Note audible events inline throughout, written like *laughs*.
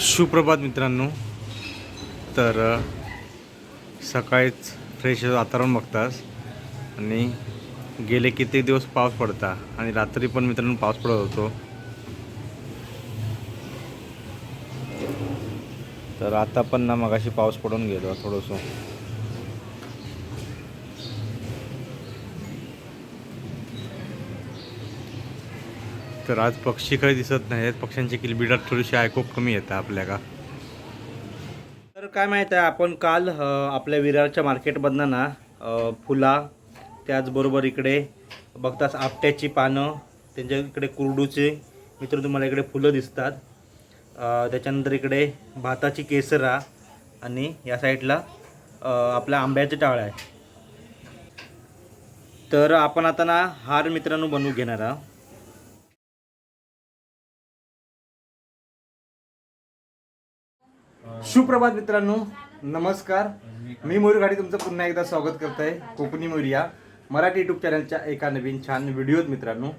सुप्रभात मित्रांनो. तर सकाळीच फ्रेश वातावरण बघतास आणि गेले कित्येक दिवस पाऊस पडता आणि रात्री पण मित्रांनो पाऊस पडत होतो. तर आता पण ना मगाशी पाऊस पडून गेलो थोडंसं. तर आज पक्षी काही दिसत नाहीत. पक्ष्यांची किलबिडाट थोडीशी ऐकूप कमी येतं आपल्या का? तर काय माहीत आहे आपण काल आपल्या विरारच्या मार्केटमधनं ना फुला त्याचबरोबर इकडे बघताच आपट्याची पानं त्यांच्या इकडे कुरडूचे मित्र तुम्हाला इकडे फुलं दिसतात. त्याच्यानंतर इकडे भाताची केसरा आणि या साईडला आपल्या आंब्याचे टाळ आहे तर आपण आता ना हार मित्रांनो बनवू घेणार आहोत. सुप्रभात मित्रांनो नमस्कार. मी मयूर तुमचं पुन्हा एकदा स्वागत करत आहे कोकणी मयूर मराठी यूट्यूब चॅनलच्या एका नवीन छान व्हिडिओत मित्रांनो.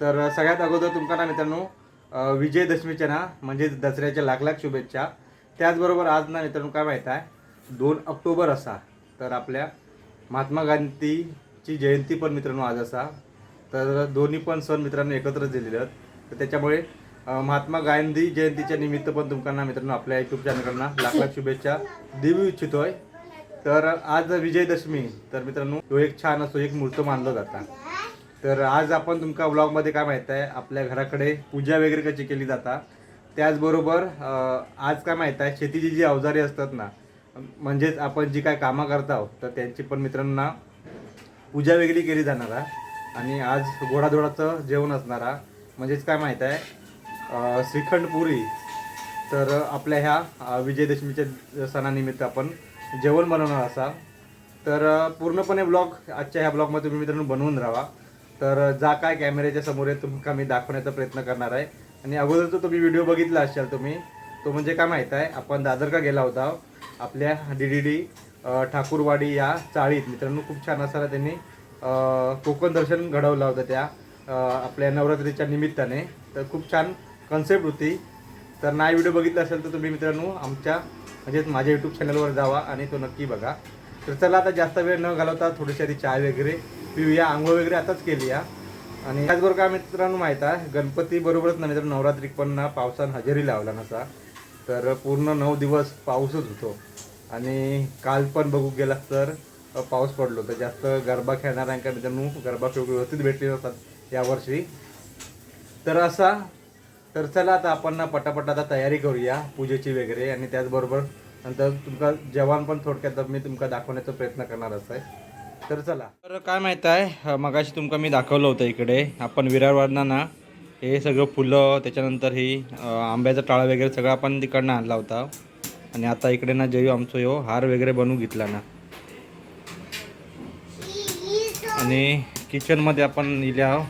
तर सगळ्यात अगोदर तुमका ना मित्रांनो विजयदशमीच्या ना म्हणजे दसऱ्याच्या लाख लाख शुभेच्छा. त्याचबरोबर आज ना मित्रांनो काय माहीत आहे? दोन ऑक्टोबर असा. तर आपल्या महात्मा गांधीची जयंती पण मित्रांनो आज असा. तर दोन्ही पण सण मित्रांनो एकत्रच दिलेले आहेत. तर त्याच्यामुळे महात्मा गांधी जयंतीच्या निमित्त पण तुमकांना मित्रांनो आपल्या युट्यूब चॅनलकडनं लाख लाख शुभेच्छा देऊ इच्छितोय. तर आज विजयदशमी तर मित्रांनो तो एक छान असतो एक मूर्त मानला जाता. तर आज आपण तुमका ब्लॉगमध्ये काय माहीत आहे आपल्या घराकडे पूजा वगैरे कशी केली जाता त्याचबरोबर आज काय माहीत आहे शेतीची जी अवजारे असतात ना म्हणजेच आपण जी काय कामं करता आहोत तर त्यांची पण मित्रांना पूजा वेगळी केली जाणार आहे. आणि आज गोडाधोडाचं जेवण असणारा म्हणजेच काय माहीत आहे श्रीखंड पुरी. तर आपल्या ह्या विजयदशमीच्या सणानिमित्त आपण जेवण बनवणार असा तर पूर्णपणे ब्लॉग आजच्या ह्या ब्लॉगमध्ये तुम्ही मित्रांनो बनवून राहा. तर जा काय कॅमेऱ्याच्या समोर आहे तुमका मी दाखवण्याचा प्रयत्न करणार आहे. आणि अगोदर जो तुम्ही व्हिडिओ बघितला असाल तुम्ही तो म्हणजे काय माहीत आहे आपण दादरका गेला होता. आपल्या डी डी डी ठाकूरवाडी या चाळीत. मित्रांनो खूप छान असायला त्यांनी कोकण दर्शन घडवलं होतं त्या आपल्या नवरात्रीच्या निमित्ताने. तर खूप छान कन्सेप्ट होती. तर नाही व्हिडिओ बघितला असेल तर तुम्ही मित्रांनो आमच्या म्हणजेच माझ्या यूट्यूब चॅनलवर जावा आणि तो नक्की बघा. तर चला आता जास्त वेळ न घालवता थोडीशी आधी चाय वगैरे पिऊया आंघोळ वगैरे आताच केली या आणि त्याचबरोबर काय मित्रांनो माहीत आहे गणपती बरोबरच नाही तर नवरात्री पण ना पावसानं हजेरी लावला नसा तर पूर्ण नऊ दिवस पाऊसच होतो. आणि काल पण बघू गेला तर पाऊस पडलो. तर जास्त गरबा खेळणाऱ्यांकडे मित्रांनो? गरबा खेळ व्यवस्थित भेटले नसतात यावर्षी. तर असा तर चला आता आपण ना पटापट आता तयारी करूया पूजेची वगैरे आणि त्याचबरोबर नंतर तुमका जेवण पण थोडक्यात मी तुमका दाखवण्याचा प्रयत्न करणार आहे. तर चला. तर काय माहीत आहे? मगाशी तुमका मी दाखवलं होतं इकडे. आपण विरारवाडना ना हे सगळं फुलं त्याच्यानंतर ही आंब्याचा टाळा वगैरे सगळं आपण तिकडनं आणला होता. आणि आता इकडे ना जयू आमचं यो हार वगैरे बनवून घेतला ना. आणि किचनमध्ये आपण इले आहो.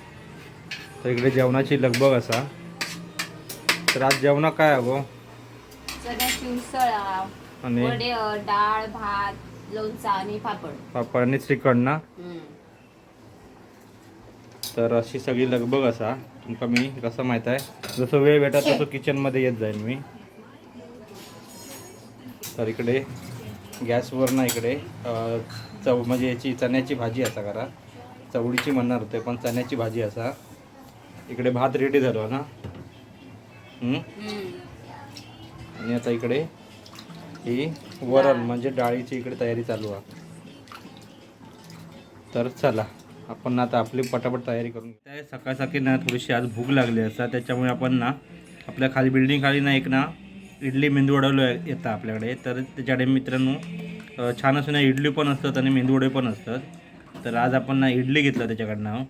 तर इकडे जेवणाची लगबग असा. तर आज जेवणा काय आ, आणि? डाळ भात लोणचा आणि पापड. पापड आणि श्रीखंड ना? तर अशी सगळी लगबग असा. तुमका मी कसं माहीत आहे? जसं वेळ भेटा तसं किचनमध्ये येत जाईल मी. तर इकडे गॅसवर ना इकडे चव म्हणजे याची चण्याची भाजी असा करा. चवडीची म्हणणार होते पण चण्याची भाजी असा. इकडे भात रेडी झालो ना? आणि आता इकडे ही वरण म्हणजे डाळीची इकडे तयारी चालू आहे. तर चला आपण आता आपली पटापट तयारी करून घेऊ. त्या सकाळ सकाळी ना थोडीशी आज भूक लागली असता त्याच्यामुळे आपण ना आपल्या खाली बिल्डिंग खाली ना एक ना इडली मेंदू वडवलं येतं आपल्याकडे. तर त्याच्याकडे मित्रांनो छान असं ना इडली पण असतात आणि मेंदू वडे पण असतात. तर आज आपण ना इडली घेतलं त्याच्याकडनं.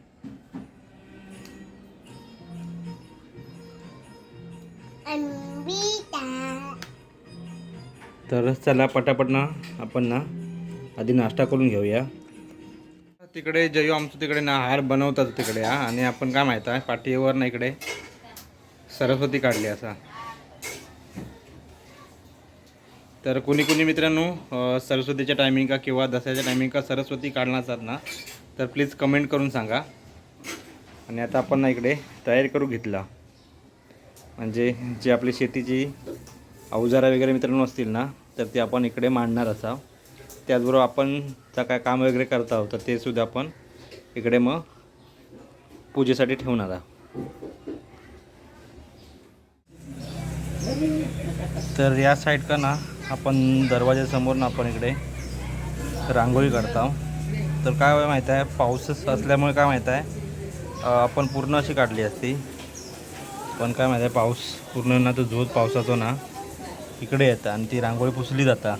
तर चला पटापट ना आपण ना आधी नाश्ता करून घेऊया. तिकडे जयू आमचं तिकडे ना हार बनवतात तिकडे हा. आणि आपण काय माहीत आहे पाठीवर ना इकडे सरस्वती काढली असा. तर कोणी कोणी मित्रांनो सरस्वतीच्या टायमिंग का किंवा दसऱ्याच्या टायमिंग का सरस्वती काढणार असतात ना तर प्लीज कमेंट करून सांगा. आणि आता आपण ना इकडे तयारी करू घेतला. म्हणजे जी आपली शेतीची अवजारा वगैरे मित्रांनो असतील ना तर ते आपण इकडे मांडणार असा त्याचबरोबर आपण त्या काय काम वगैरे करत आहोत तर ते सुद्धा आपण इकडे मग पूजेसाठी ठेवणार आहोत. तर या साईड का ना आपण दरवाजासमोर ना आपण इकडे रांगोळी काढतो तर काय माहीत आहे पाऊस असल्यामुळे काय माहीत आहे आपण पूर्ण अशी काढली असती. पण काय माहीत आहे पाऊस पूर्ण ना तो झोत पावसाचा ना. इकडे येतात आणि ती रांगोळी पुसली जाता.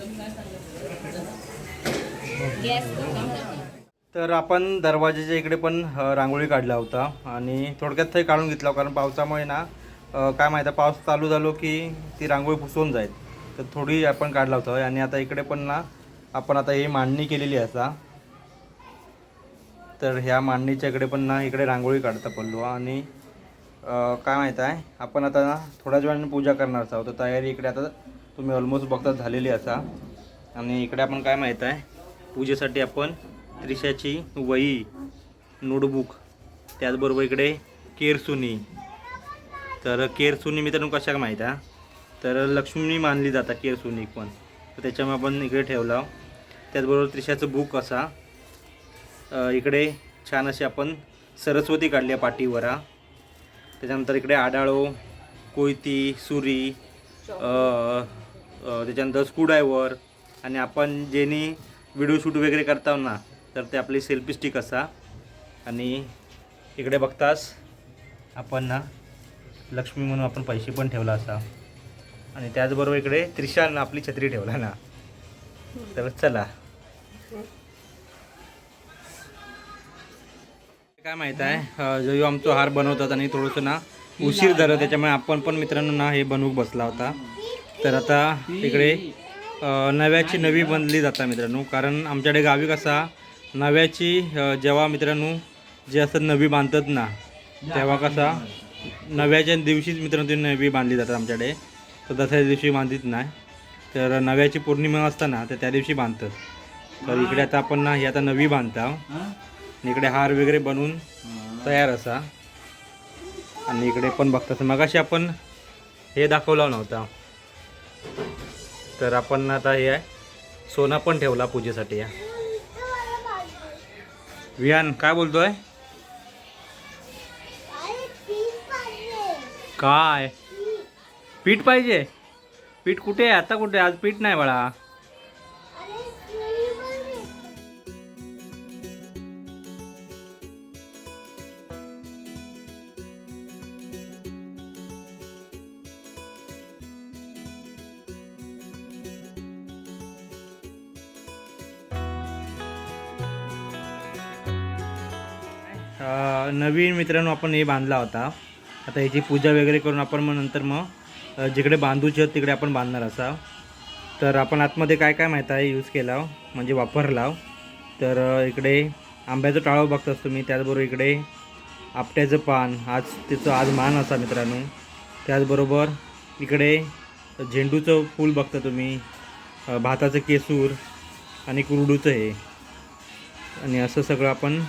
तर आपण दरवाजाच्या इकडे पण रांगोळी काढला होता आणि थोडक्यात ते काढून घेतला कारण पावसामुळे ना काय माहिती आहे, पाऊस चालू झालो की ती रांगोळी पुसून जाईल. तर थोडी आपण काढला होता आणि आता इकडे पण ना आपण आता ही मांडणी केलेली असा तर ह्या मांडणीच्या इकडे पण ना इकडे रांगोळी काढता पडलो आणि काय माहीत आहे आपण आता ना थोड्याच वेळाने पूजा करणार आहोत. तयारी इकडे आता तुम्ही ऑलमोस्ट बघता झालेली असा. आणि इकडे आपण काय माहीत आहे पूजेसाठी आपण त्रिशाची वही नोटबुक त्याचबरोबर इकडे केरसुनी. तर केरसुनी मित्रांनो कशा माहीत आहे? तर लक्ष्मी मानली जातात केरसुनी पण. तर त्याच्यामुळे आपण इकडे ठेवला. त्याचबरोबर त्रिशाचं बुक असा. इकडे छान अशी आपण सरस्वती काढली आहे पाठीवर त्याच्यानंतर इकडे आडाळो कोयती सुरी त्याच्यानंतर स्क्रूड्रायव्हर आणि आपण ज्यानी व्हिडिओ शूट वगैरे करताव ना तर ते आपली सेल्फी स्टिक असा. आणि इकडे बघतास आपण ना लक्ष्मी म्हणून आपण पैसे पण ठेवला असा. आणि त्याचबरोबर इकडे त्रिशालनं आपली छत्री ठेवला ना. तर चला. काय माहीत आहे जो आमचा हार बनवतात आणि थोडंसं ना उशीर झालं त्याच्यामुळे आपण पण मित्रांनो ना हे बनवू बसला होता. तर आता इकडे नव्याची नवी बनली जाता मित्रांनो. कारण आमच्याकडे गावी कसा नव्याची जेव्हा मित्रांनो जे असतात नवी बांधतात ना तेव्हा कसा नव्याच्या दिवशीच मित्रांनो ती नवी बांधली जातात आमच्याकडे. तर दसऱ्या दिवशी बांधित नाही. तर नव्याची पौर्णिमा असताना तर त्या दिवशी बांधतात. तर इकडे आता आपण ना ही आता नवी बांधता. आणि इकडे हार वगैरे बनवून तयार असा. आणि इकडे पण बघतात मगाशी आपण हे दाखवला नव्हता. तर आपण आता हे आहे. सोना पण ठेवला पूजेसाठी या. विहान काय बोलतोय? काय? पीठ पाहिजे. पीठ कुठे आहे? आता कुठे आहे? आज पीठ नाही बाळा. नवीन मित्रांनो आपण हे बांधला होता. आता याची पूजा वगैरे करून आपण मग नंतर मग जिकडे बांधूचे आहोत तिकडे आपण बांधणार असा. तर आपण आतमध्ये काय काय माहीत आहे यूज केला हो. म्हणजे वापरला हो. तर इकडे आंब्याचं टाळव बघताच तुम्ही. त्याचबरोबर इकडे आपट्याचं पान. आज तिचं आज मान असा मित्रांनो. त्याचबरोबर इकडे झेंडूचं फूल बघता तुम्ही. भाताचं केसूर आणि कुरडूचं हे. आणि असं सगळं आपण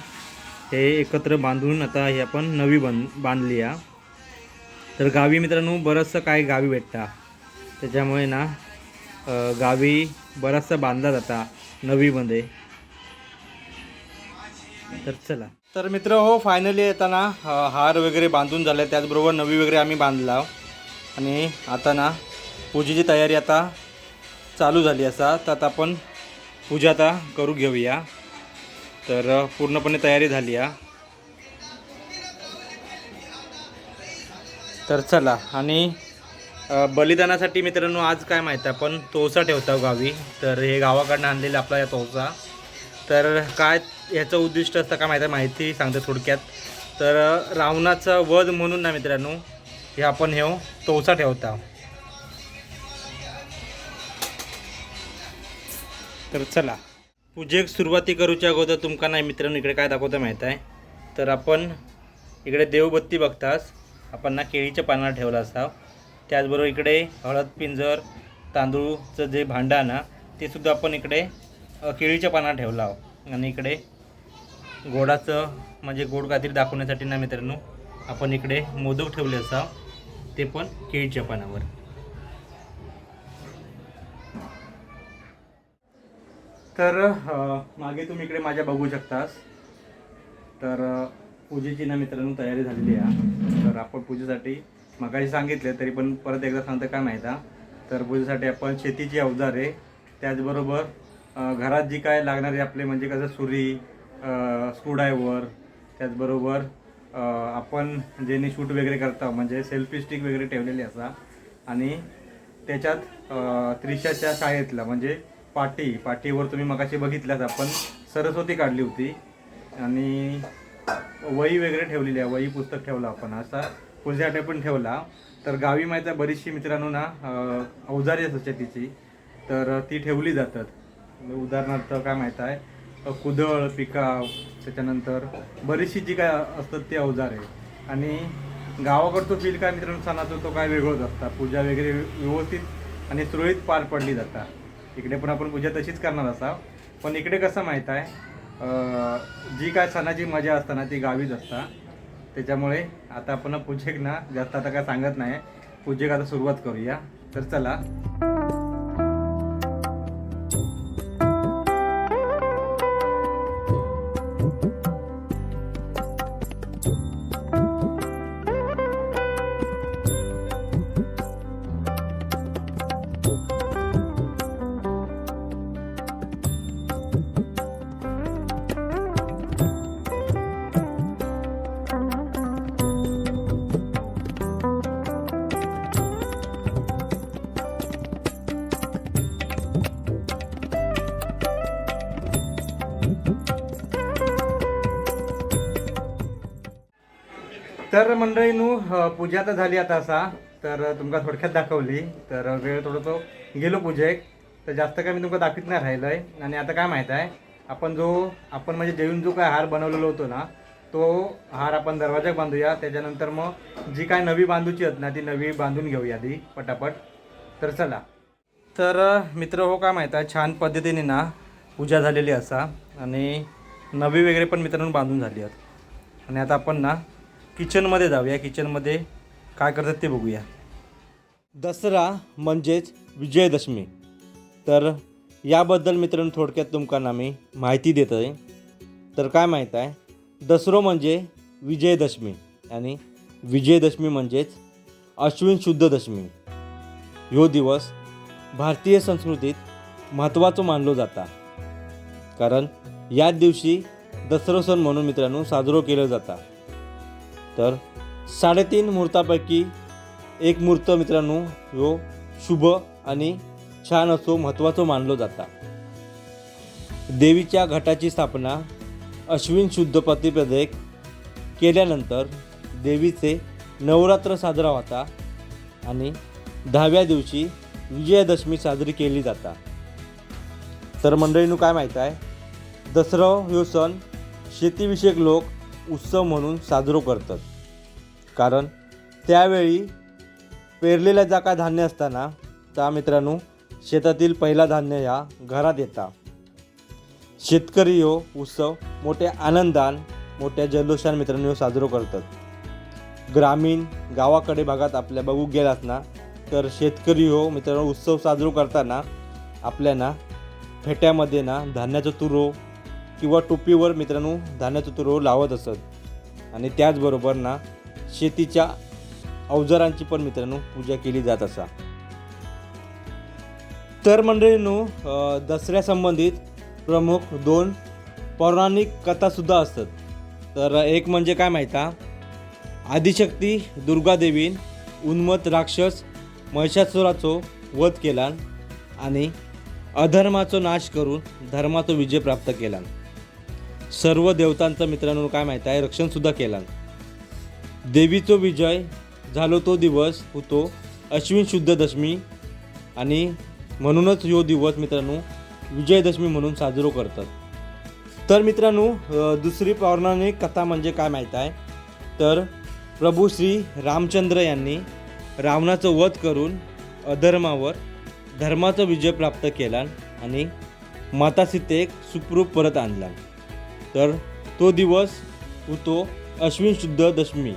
हे एकत्र बांधून आता हे आपण नवी बन बांधली या तर गावी मित्रांनो बरंचसं काय गावी भेटता? त्याच्यामुळे ना गावी बराचसा बांधला जाता नवीमध्ये तर चला. तर मित्र हो फायनली येताना हार वगैरे बांधून झाले. त्याचबरोबर नवी वगैरे आम्ही बांधला. आणि आता ना पूजेची तयारी आता चालू झाली असा. तर आता आपण पूजा आता करू घेऊया. तर पूर्णपणे तयारी झाली आहे तर चला आणि बलिदानासाठी मित्रांनो आज काय माहीत आहे आपण तोसा ठेवता गावी. तर हे गावाकडनं आणलेलं आपला या तोसा. तर काय ह्याचं उद्दिष्ट असतं काय माहीत आहे माहिती सांगतो थोडक्यात. तर रावणाचा वध म्हणून ना मित्रांनो हे आपण हे हो, तोसा ठेवता तर चला. पूजेक सुरुवाती करूच्या अगोदर तुमका नाही मित्रांनो इकडे काय दाखवतं माहीत आहे तर आपण इकडे देवबत्ती बघतास. आपण ना केळीच्या पानावर ठेवला असाव त्याचबरोबर इकडे हळद पिंजर तांदूळचं जे भांडं आहे ना ते सुद्धा आपण इकडे केळीच्या पानावर ठेवला आहो. आणि इकडे गोडाचं म्हणजे गोड काहीतरी दाखवण्यासाठी ना मित्रांनो आपण इकडे मोदक ठेवले असाव ते पण केळीच्या पानावर. तर मागे तुम्ही इकडे माझ्या बघू शकतास. तर पूजेची ना मित्रांनो तयारी झालेली आहे. तर आपण पूजेसाठी मगाशी सांगितले तरी पण परत एकदा सांगतं काय माहीत आहे? तर पूजेसाठी आपण शेतीची अवजारे त्याचबरोबर घरात जी काय लागणारे आपले म्हणजे कसं सुरी स्क्रूड्रायव्हर त्याचबरोबर आपण ज्यांनी शूट वगैरे करता म्हणजे सेल्फी स्टिक वगैरे ठेवलेली असा. आणि त्याच्यात त्रिशाच्या शाळेतला म्हणजे पाटी पाटीवर तुम्ही मगाशी बघितल्यास आपण. सरस्वती काढली होती. आणि वही वगैरे ठेवलेली आहे. वही पुस्तक ठेवलं आपण. असा पूजेसाठी पण ठेवला. तर गावी माहीत आहे बरीचशी मित्रांनो ना अवजारी असते तिची तर ती ठेवली जातात. उदाहरणार्थ काय माहीत आहे? कुदळ पिकाव त्याच्यानंतर बरीचशी जी काय असतात ती अवजारे. आणि गावाकडचं फील काय मित्रांनो सणाचा तो काय वेगळंच असतात पूजा वगैरे व्यवस्थित आणि सुरळीत पार पडली जातात इकडे पण आपण पूजा तशीच करणार असा पण इकडे कसं माहीत आहे जी काय सणाची मजा असताना ती गावीच असता. त्याच्यामुळे आता आपण पूजेक ना जास्त आता काय सांगत नाही. पूजेक आता सुरुवात करूया. तर चला. मंडळीनू नू पूजा तर झाली आता असा तर तुमका थोडक्यात दाखवली तर वेळ थोडं तो गेलो पूजेक तर जास्त काय मी तुमका दाखवित नाही राहिलंय. आणि आता काय माहीत आहे आपण जो आपण म्हणजे जेवून जो काय हार बनवलेलो होतो ना तो हार आपण दरवाजाक बांधूया त्याच्यानंतर मग जी काय नवी बांधूची आहेत ना ती नवी बांधून घेऊया आधी पटापट. तर चला. तर मित्र हो काय माहीत आहे छान पद्धतीने ना पूजा झालेली असा आणि नवी वगैरे पण मित्रांनो बांधून झाली आहेत. आणि आता आपण ना किचनमध्ये जाऊया. किचनमध्ये काय करतात ते बघूया. दसरा म्हणजेच विजयदशमी. तर याबद्दल मित्रांनो थोडक्यात तुमकांना आम्ही मी माहिती देत आहे. तर काय माहीत आहे? दसरो म्हणजे विजयदशमी आणि विजयदशमी म्हणजेच अश्विन शुद्ध दशमी. ह्यो दिवस भारतीय संस्कृतीत महत्त्वाचं मानलो जाता. कारण याच दिवशी दसरो सण म्हणून मित्रांनो साजरो केला जाता. तर साडेतीन मुहूर्तापैकी एक मुहूर्त मित्रांनो ह्यो शुभ आणि छान असो महत्त्वाचं मानलो जाता. देवीच्या घटाची स्थापना अश्विन शुद्ध प्रतिपदेक केल्यानंतर देवीचे नवरात्र साजरा होता आणि दहाव्या दिवशी विजयादशमी साजरी केली जाता. तर मंडळीनं काय माहीत आहे? दसरा ह्यो सण शेतीविषयक लोक उत्सव म्हणून साजरो करतात. कारण त्यावेळी पेरलेल्या जा काय धान्य असताना त्या मित्रांनो शेतातील पहिला धान्य ह्या घरात येता. शेतकरी हो उत्सव मोठ्या आनंदान मोठ्या जल्लोषान मित्रांनो साजरो करतात. ग्रामीण गावाकडे भागात आपल्या बघू गेलात ना तर शेतकरी हो मित्रांनो उत्सव साजरो करताना आपल्याला फेट्यामध्ये ना धान्याचा तुरो किंवा टोपीवर मित्रांनो धान्याचा तुरो लावत असत. आणि त्याचबरोबर ना शेतीच्या अवजारांची पण मित्रांनो पूजा केली जात असा. तर मंडळींनो दसऱ्यासंबंधित प्रमुख दोन पौराणिक कथासुद्धा असतात. तर एक म्हणजे काय माहिता? आदिशक्ती दुर्गादेवीन उन्मत राक्षस महिषासुराचो वध केला आणि अधर्माचो नाश करून धर्माचो विजय प्राप्त केला सर्व देवतांचा मित्रांनो काय माहीत आहे? रक्षणसुद्धा केला देवीचो विजय झालो तो दिवस होतो अश्विन शुद्ध दशमी आणि म्हणूनच यो दिवस मित्रांनो विजयदशमी म्हणून साजरो करतात. तर मित्रांनो दुसरी पौराणिक कथा म्हणजे काय माहीत आहे? तर प्रभू श्री रामचंद्र यांनी रावणाचं वध करून अधर्मावर धर्माचा विजय प्राप्त केला आणि माता सीतेक सुखरूप परत आणला. तर तो दिवस होतो अश्विन शुद्ध दशमी.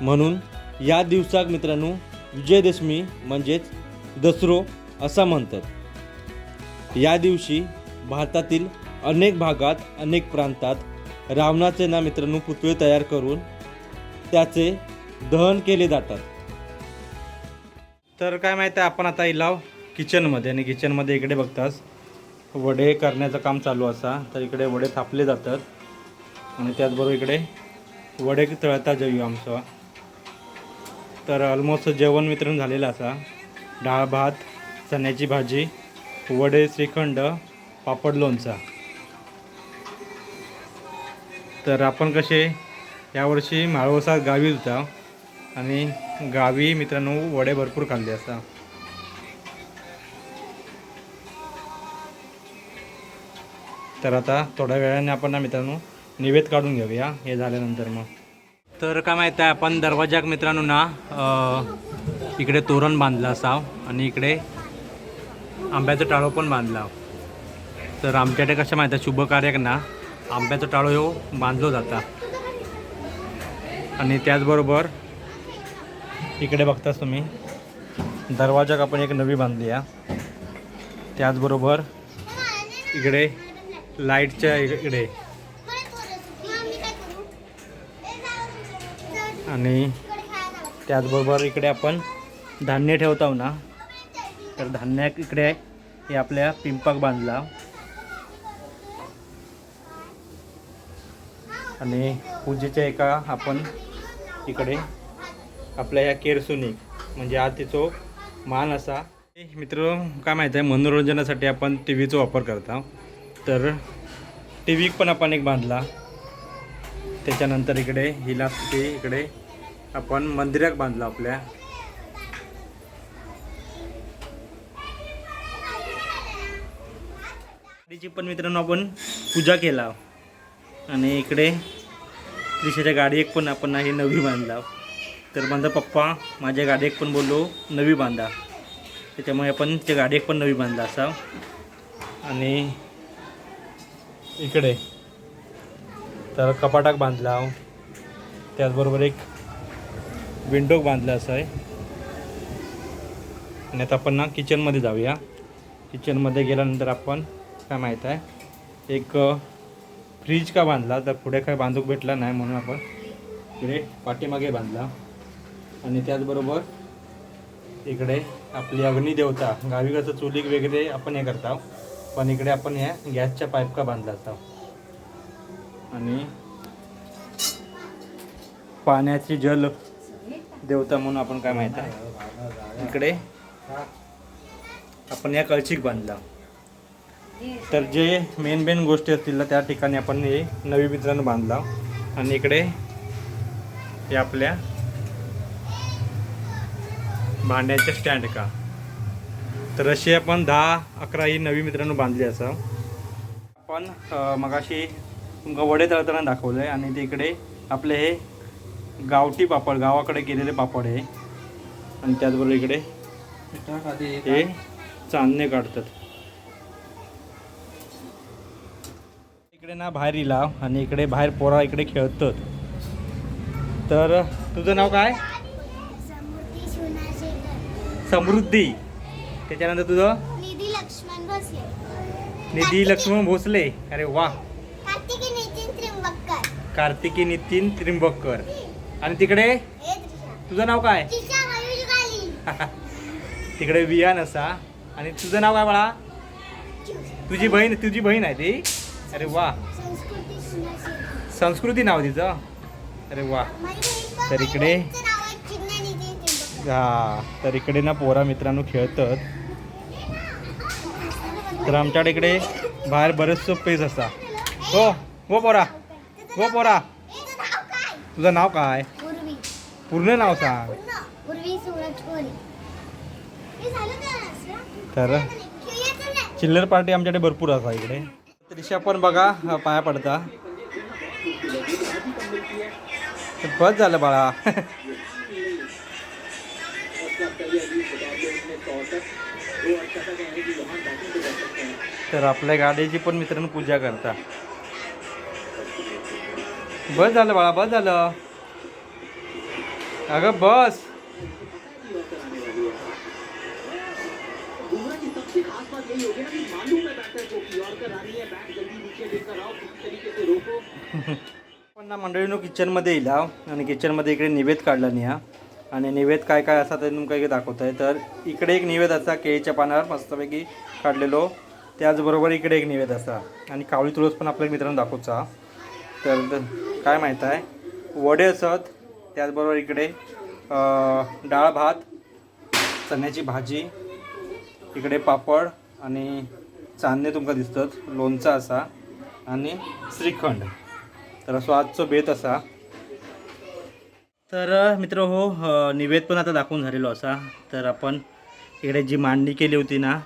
म्हणून या दिवसाक मित्रांनो विजयदशमी म्हणजेच दसरो असा म्हणतात. या दिवशी भारतातील अनेक भागात अनेक प्रांतात रावणाचे ना मित्रांनो पुतळे तयार करून त्याचे दहन केले जातात. तर काय माहिती आहे आपण आता इलाव किचनमध्ये आणि किचनमध्ये इकडे बघतास. वडे करण्याचं काम चालू असा. तर इकडे वडे थापले जातात. आणि त्याचबरोबर इकडे वडे तळता जाऊ आमचं. तर ऑलमोस्ट जेवण वितरण झालेलं असा. डाळ भात चण्याची भाजी वडे श्रीखंड पापड लोणचा. तर आपण कसे यावर्षी माळवसा गावी होता. आणि गावी मित्रांनो वडे भरपूर खाल्ले असा. तर आता थोड्या वेळाने आपण ना मित्रांनो निवेद काढून घेऊया. हे झाल्यानंतर मग. तर काय माहीत आहे आपण दरवाजाक मित्रांनो ना इकडे तोरण बांधलं असाव आणि इकडे आंब्याचं टाळो पण बांधला तर आमच्याकडे कसं माहीत आहे शुभ कार्याक ना आंब्याचं टाळो हो बांधलो जाता. आणि त्याचबरोबर इकडे बघताच तुम्ही दरवाजाक आपण एक नवी बांधली आहे. त्याचबरोबर इकडे लाईटच्या इकडे. आणि त्याचबरोबर इकडे आपण धान्य ठेवतो ना. तर धान्य इकडे हे आपल्या पिंपाक बांधला. आणि पूजेच्या एका आपण इकडे आपल्या ह्या केरसुनी म्हणजे आज तिचो मान असा. मित्र काय माहीत आहे मनोरंजनासाठी आपण टी व्हीचा वापर करता तर टी व्ही पण आपण एक बांधला. त्याच्यानंतर इकडे हिला ते इकडे आपण मंदिरात बांधलं आपल्या. गाडीची पण मित्रांनो आपण पूजा केला. आणि इकडे त्रिशाच्या गाडी एक पण आपण ही नवी बांधला. तर माझा पप्पा माझ्या गाडी एक पण बोललो नवी बांधा. त्याच्यामुळे आपण त्या गाडी एक पण नवी बांधला असा. आणि इकडे. तर कपाटाक बांधला त्याचबरोबर एक विंडोक बांधला असं आहे. आणि आता आपण ना किचनमध्ये जाऊया. किचनमध्ये गेल्यानंतर आपण काय माहीत आहे एक फ्रीज का बांधला तर पुढे काय बांधूक भेटला नाही म्हणून आपण इकडे पाठीमागे बांधला. आणि त्याचबरोबर इकडे आपली अग्निदेवता गावी कसं चुलीक वगैरे आपण हे करतो. पण इकडे आपण ह्या गॅसच्या पाईप का बांधला होता. आणि पाण्याची जल देवता म्हणून आपण काय माहीत आहे? इकडे आपण या कळशीक बांधला. तर जे मेन मेन गोष्टी असतील त्या ठिकाणी आपण हे नवी मित्रांनो बांधला. आणि इकडे हे आपल्या भांड्याचे स्टँड का. तर अशी आपण दहा अकरा ही नवी मित्रांनो बांधली असं. आपण मगाशी तुमका वडे तळताना दाखवलं आहे आणि ते इकडे आपले हे गावठी पापड गावाकडे केलेले पापड आहे आणि त्याचबरोबर इकडे हे चांदणे काढतात. इकडे ना बाहेर इला आणि इकडे बाहेर पोरा इकडे खेळतात. तर तुझं नाव काय? समृद्धी. त्याच्यानंतर तुझं? निधी लक्ष्मण भोसले. निधी लक्ष्मण भोसले. अरे वा. कार्तिकी नितीन त्रिंबक्कर. कार्तिकी नितीन त्रिंबककर. आणि तिकडे? तुझं नाव काय? *laughs* तिकडे वियान असा आणि तुझं नाव काय बाळा? तुझी बहीण तुझी बहीण आहे ती? अरे वा. संस्कृती नाव तिचं? अरे वा. तर इकडे- हा. तर इकडे ना पोरा मित्रांनो खेळतात. तर आमच्याकडे इकडे बाहेर बरेचसं पेज असा हो हो पोरा हो पोरा. तुझं नाव काय? पूर्ण नाव सांग. तर चिल्लर पार्टी आमच्याकडे भरपूर असा इकडे. त्रिशा पण बघा पाया पडता. बस झालं बाळा. तर आपल्या गाडीची पण मित्रांनो पूजा करता. बस झालं बाळा बस झालं. अगं बस. पण ना किचनमध्ये येईल आणि किचनमध्ये इकडे निवेद काढला नाही हा आणि निवेद काय काय असा ते तुमका दाखवत आहे तर इकडे एक निवेद असा केळीच्या पानावर मस्तपैकी काढलेलो. त्याचबरोबर इकडे एक निवेद असा. आणि कावळी तुळस पण आपल्या मित्रांनो दाखवचा. तर काय माहीत आहे? वडे असत त्याचबरोबर इकडे डाळ भात चण्याची भाजी इकडे पापड आणि चांदणे तुमका दिसतात लोणचा असा आणि श्रीखंड. तर असो आजचो बेत असा. तर मित्र हो निवेद पण आता दाखवून झालेलो असा. तर आपण इकडे जी मांडणी केली होती ना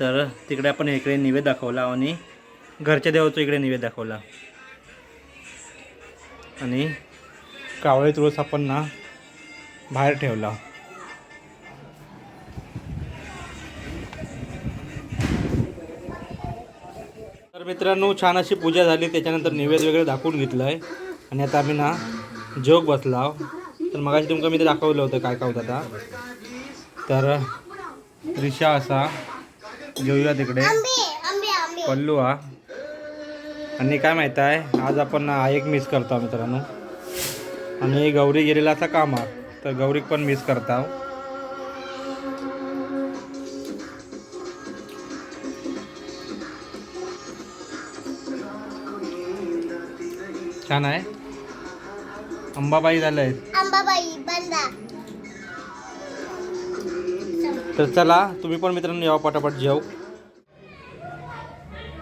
तर तिकडे आपण इकडे निवेद दाखवला आणि घरच्या देवाचं इकडे निवेद दाखवला. आणि कावळे तुळस आपण ना बाहेर ठेवला. तर मित्रांनो छान अशी पूजा झाली. त्याच्यानंतर निवेद वगैरे दाखवून घेतलं आहे आणि आता आम्ही ना जोग बसला तर मगाशी तुमका मी ते दाखवलं होतं काय काय होतं आता. तर रिक्षा असा. घेऊया तिकडे. पल्लू हा. आणि काय माहीत आहे आज आपण हा एक मिस करतो मित्रांनो. आणि गौरी गेलेला असा कामार तर गौरीक पण मिस करता छान आहे. अंबाबाई झालंय आंबाबाई बंदा. तर चला तुम्ही पण मित्रांनो यावं पटापट जेव.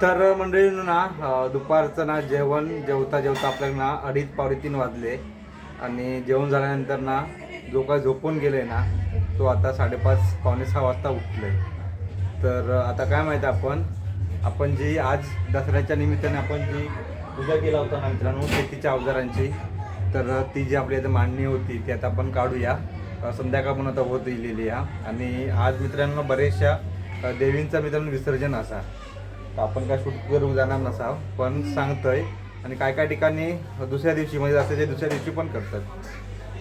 तर मंडळींनो ना दुपारचं ना जेवण जेवता जेवता आपल्याला ना अडीच पावणे तीन वाजले. आणि जेवण झाल्यानंतर ना जो काय झोपून गेले ना तो आता साडेपाच पावणे सहा वाजता उठले. तर आता काय माहिती आपण आपण जी आज दसऱ्याच्या निमित्ताने आपण जी पूजा केला होता ना मित्रांनो शेतीच्या अवजारांची तर ती जी आपली आता मांडणी होती ती आता आपण काढूया. संध्याकाळ पण आता होत गेलेली हा. आणि आज मित्रांनो बरेचशा देवींचा मित्रांनो विसर्जन असा. आपण काय शूट करू जाणार नसा पण सांगतोय. आणि काय काय ठिकाणी दुसऱ्या दिवशी म्हणजे असं जे दुसऱ्या दिवशी पण करतात.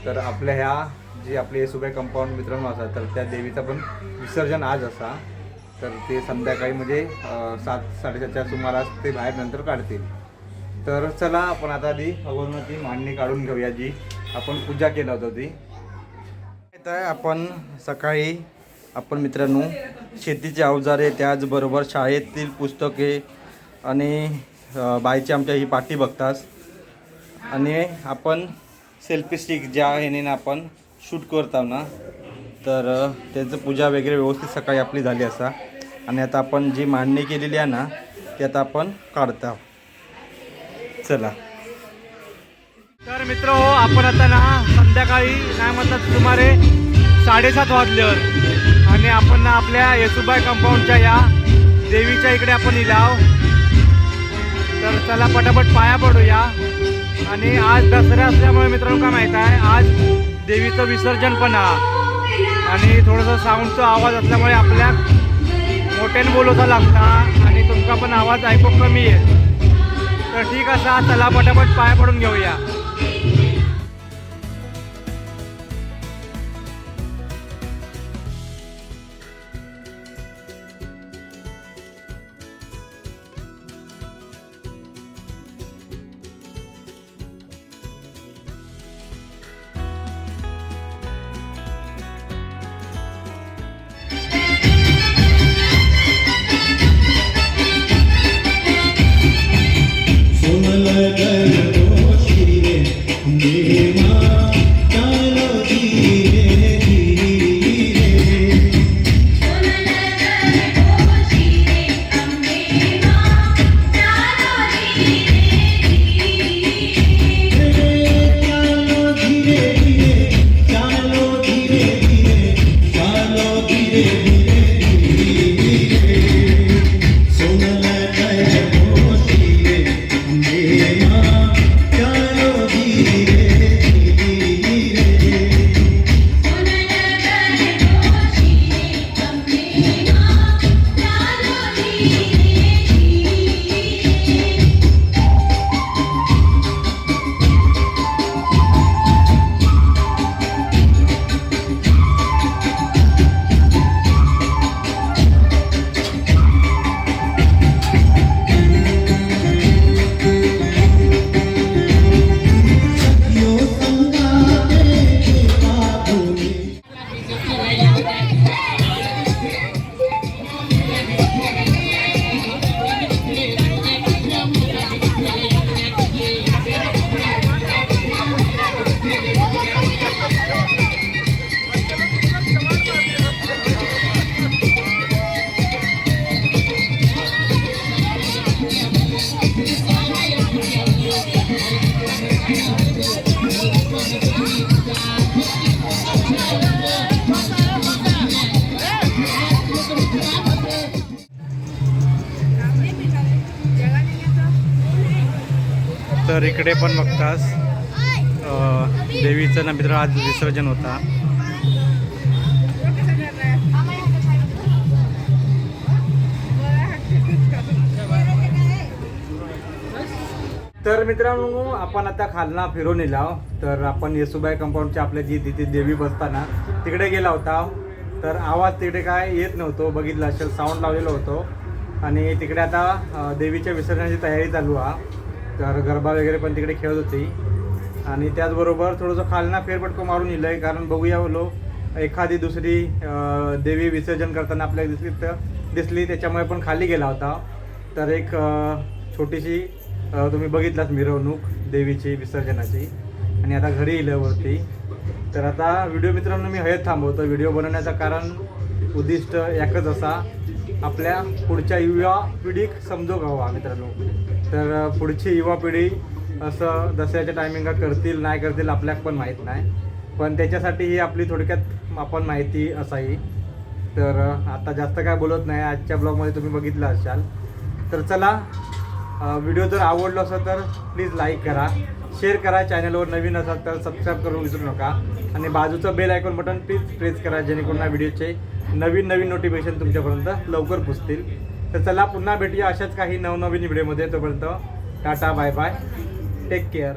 तर आपल्या ह्या जी आपले सुबे कंपाऊंड मित्रांनो असा तर त्या देवीचं पण विसर्जन आज असा. तर ते संध्याकाळी म्हणजे सात साडेसातच्या सुमारास ते बाहेर नंतर काढतील. तर चला आपण आता आधी अगोदर मांडणी काढून घेऊया जी आपण पूजा केला होता ती. आहे. आपण सकाळी आपण मित्रांनो शेतीचे अवजारे त्याचबरोबर शाळेतील पुस्तके आणि बायची बाईची आमच्या ही पाठी बघतास आणि आपण सेल्फी स्टिक ज्या ह्याने ना आपण शूट करतो ना तर त्याचं पूजा वगैरे व्यवस्थित सकाळी आपली झाली असा. आणि आता आपण जी मांडणी केलेली आहे ना ती आता आपण काढता चला. तर मित्र हो आपण आता ना संध्याकाळी काय म्हणतात सुमारे साडेसात वाजल्यावर आणि आपण ना आपल्या येसुबाई कंपाऊंडच्या या देवीच्या इकडे आपण इलाव तर चला पटापट पाया पडूया. आणि आज दसरा असल्यामुळे मित्रांनो काय माहीत आहे? आज देवीचं विसर्जन पण हा आणि थोडंसं साऊंडचा आवाज असल्यामुळे आपल्या मोठ्याने बोलवता लागता आणि तुमचा पण आवाज ऐकू कमी आहे. तर ठीक असा चला पटापट पाया पडून घेऊया. इकडे पण बघतास. देवीचं ना मित्र आज विसर्जन होता. तर मित्रांनो आपण आता खालना फिरून येलो तर आपण येसुबाई कंपाऊंडच्या आपल्या जी तिथे देवी बसताना तिकडे गेला होता. तर आवाज तिकडे काय येत नव्हतो बघितला असेल साऊंड लावलेलो होतो. आणि तिकडे आता देवीच्या विसर्जनाची तयारी चालू आहे. तर गरबा वगैरे पण तिकडे खेळत होती. आणि त्याचबरोबर थोडंसं खालना फेरपटको मारून येईल आहे कारण बघूया लो एखादी दुसरी देवी विसर्जन करताना आपल्याला दिसली तर दिसली त्याच्यामुळे पण खाली गेला होता. तर एक छोटीशी तुम्ही बघितलात मिरवणूक देवीची विसर्जनाची. आणि आता घरी येलं वरती तर आता व्हिडिओ मित्रांनो मी हयत थांबवतो. व्हिडिओ बनवण्याचं कारण उद्दिष्ट एकच असा. आपल्या पुढच्या युवा पिढीक समजूक हवा मित्रांनो. तर पुढची युवा पिढी असं दसऱ्याच्या टायमिंगला करतील नाही करतील आपल्याला पण माहीत नाही. पण त्याच्यासाठी ही आपली थोडक्यात आपण माहिती असावी. तर आता जास्त काय बोलत नाही. आजच्या ब्लॉगमध्ये तुम्ही बघितलं असाल. तर चला व्हिडिओ जर आवडला असेल तर प्लीज लाईक करा. शेअर करा. चॅनलवर नवीन असाल तर सबस्क्राईब करून विसरू नका. आणि बाजूचं bell icon button please press करा जेणेकरून व्हिडिओचे नवीन नवीन नोटिफिकेशन तुमच्यापर्यंत लवकर पोचतील. तर चला पुन्हा भेटूया अशाच काही नवनवीन व्हिडिओमध्ये. तोपर्यंत tata bye bye. Take care